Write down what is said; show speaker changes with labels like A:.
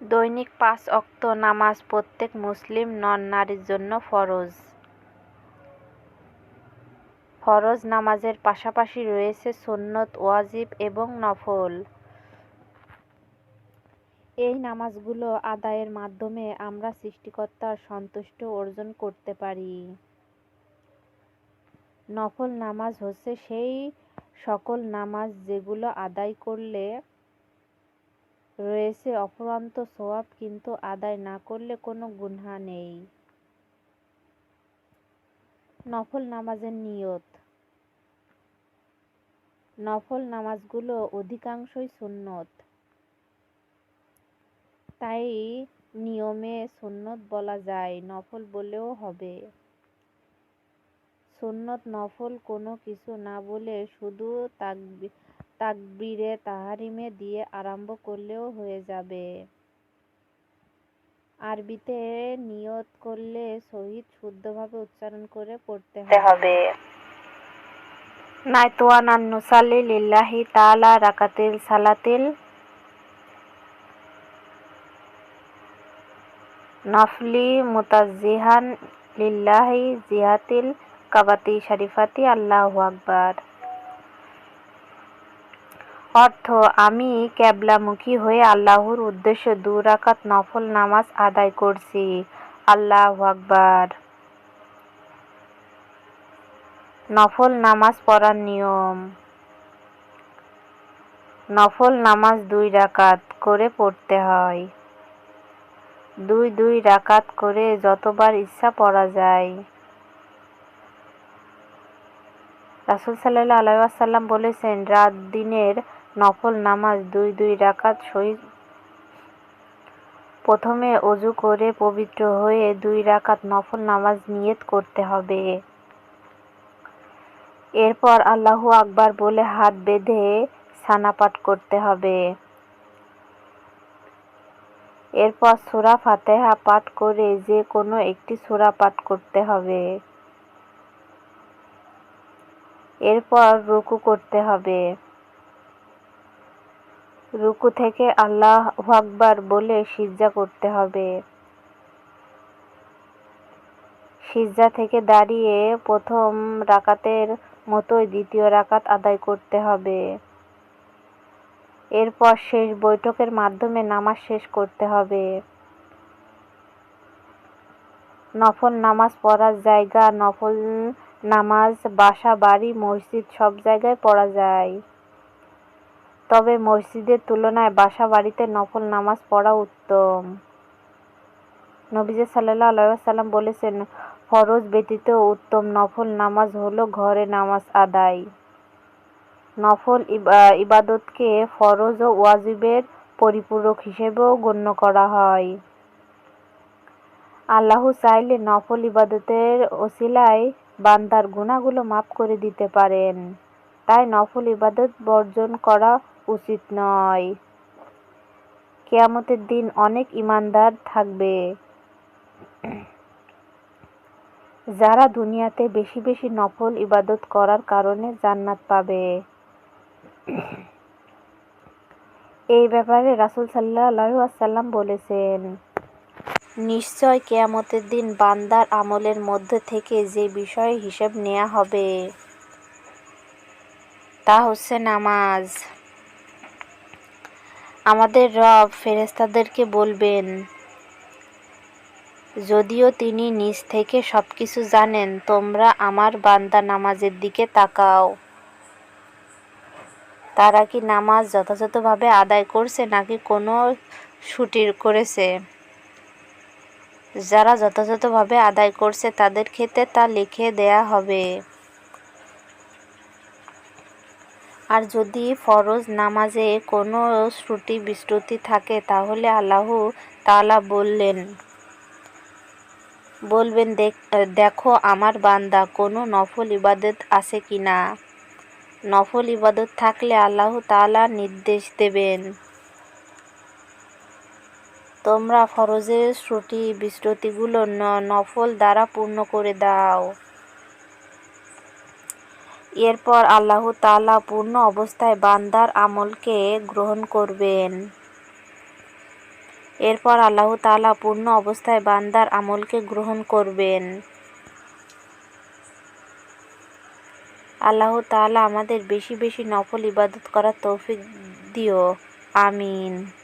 A: দৈনিক পাঁচ ওয়াক্ত নামাজ প্রত্যেক মুসলিম নর-নারীর জন্য ফরজ। ফরজ নামাজের পাশাপাশি রয়েছে সুন্নত, ওয়াজিব এবং নফল। এই নামাজগুলো আদায়ের মাধ্যমে আমরা সৃষ্টিকর্তার সন্তুষ্ট অর্জন করতে পারি। নফল নামাজ হচ্ছে সেই সকল নামাজ যেগুলো আদায় করলে রয়েছে অফুরন্ত সওয়াব কিন্তু আদায় না করলে কোনো গুনাহ নেই। নফল নামাজের নিয়ত নফল নামাজগুলো অধিকাংশই সুন্নত। তাই নিয়মে সুন্নত বলা যায়, নফল বলেও হবে। সুন্নত নফল কোনো কিছু না বলে শুধু তাকবীরে তাহরিমা দিয়ে আরম্ভ করলেও হয়ে যাবে। আরবিতে নিয়ত করলে সহিহ শুদ্ধভাবে উচ্চারণ করে পড়তে হবে। নাওয়াতু আন লিল্লাহি তাআলা রাকাতাইল সালাতিল নফলি মুতাজ্জিহান লিল্লাহি জিহাতিল কাবাতি শরীফাতি আল্লাহু আকবার। অর্থ আমি ক্যাবলামুখী হয়ে আল্লাহর উদ্দেশ্যে দুই রাকাত নফল নামাজ আদায় করছি। আল্লাহু আকবার। নফল নামাজ পড়ার নিয়ম নফল নামাজ দুই রাকাত করে পড়তে হয়। দুই দুই রাকাত করে যতবার ইচ্ছা পড়া যায়। রাসূল সাল্লাল্লাহু আলাইহি ওয়াসাল্লাম বলেছেন, রাত দিনের নফল নামাজ দুই দুই রাকাত সহিহ প্রথমে অজু করে পবিত্র হয়ে দুই রাকাত নফল নামাজ নিয়ত করতে হবে। এরপর আল্লাহু আকবার বলে হাত বেঁধে সানা পাঠ করতে হবে। এরপর সূরা ফাতিহা পাঠ করে যে কোনো একটি সূরা পাঠ করতে হবে। এরপর রুকু করতে হবে। রুকু থেকে আল্লাহ আকবার বলে সিজদা করতে হবে। সিজদা থেকে দাঁড়িয়ে প্রথম রাকাতের মতোই দ্বিতীয় রাকাত আদায় করতে হবে। এরপর শেষ বৈঠকের মাধ্যমে নামাজ শেষ করতে হবে। নফল নামাজ পড়ার জায়গা নফল নামাজ বাসা, বাড়ি, মসজিদ সব জায়গায় পড়া যায়। তবে মসজিদের তুলনায় বাসা বাড়িতে নফল নামাজ পড়া উত্তম। নবীজ সাল্লাহ আলাইহি ওয়াসাল্লাম বলেছেন, ফরজ ব্যতীত উত্তম নফল নামাজ হলো ঘরে নামাজ আদায়। নফল ইবাদতকে ফরজ ও ওয়াজিবের পরিপূরক হিসেবেও গণ্য করা হয়। আল্লাহ চাইলে নফল ইবাদতের ওসিলায় বান্দার গুনাহগুলো মাফ করে দিতে পারেন। তাই নফল ইবাদত বর্জন করা উচিত নয়। কেয়ামতের দিন অনেক ইমানদার থাকবে, যারা দুনিয়াতে বেশি বেশি নফল ইবাদত করার কারণে জান্নাত পাবে। এই ব্যাপারে রাসুল সাল্লাল্লাহু আলাইহি ওয়াসাল্লাম বলেছেন, নিশ্চয় কেয়ামতের দিন বান্দার আমলের মধ্যে থেকে যে বিষয়ের হিসেব নেওয়া হবে তা হচ্ছে নামাজ। আমাদের রব ফেরেস্তাদেরকে বলবেন, যদিও তিনি নিজ থেকে সবকিছু জানেন, তোমরা আমার বান্দা নামাজের দিকে তাকাও। তারা কি নামাজ যথাযথভাবে আদায় করছে নাকি কোনো ত্রুটি করেছে? যারা যথাযথভাবে আদায় করছে তাদের ক্ষেত্রে তা লিখে দেয়া হবে। আর যদি ফরজ নামাজে কোনো ত্রুটি বিচ্যুতি থাকে তাহলে আল্লাহ তালা বললেন বলবেন দেখো আমার বান্দা কোনো নফল ইবাদত আছে কি না নফল ইবাদত থাকলে আল্লাহ তাআলা নির্দেশ দেবেন, তোমরা ফরজের ত্রুটি বিচ্যুতিগুলো নফল দ্বারা পূর্ণ করে দাও। এরপর আল্লাহ তালা পূর্ণ অবস্থায় বান্দার আমলকে গ্রহণ করবেন। এরপর আল্লাহ তালা পূর্ণ অবস্থায় বান্দার আমলকে গ্রহণ করবেন। আল্লাহ তালা আমাদের বেশি বেশি নফল ইবাদত করার তৌফিক দিও। আমিন।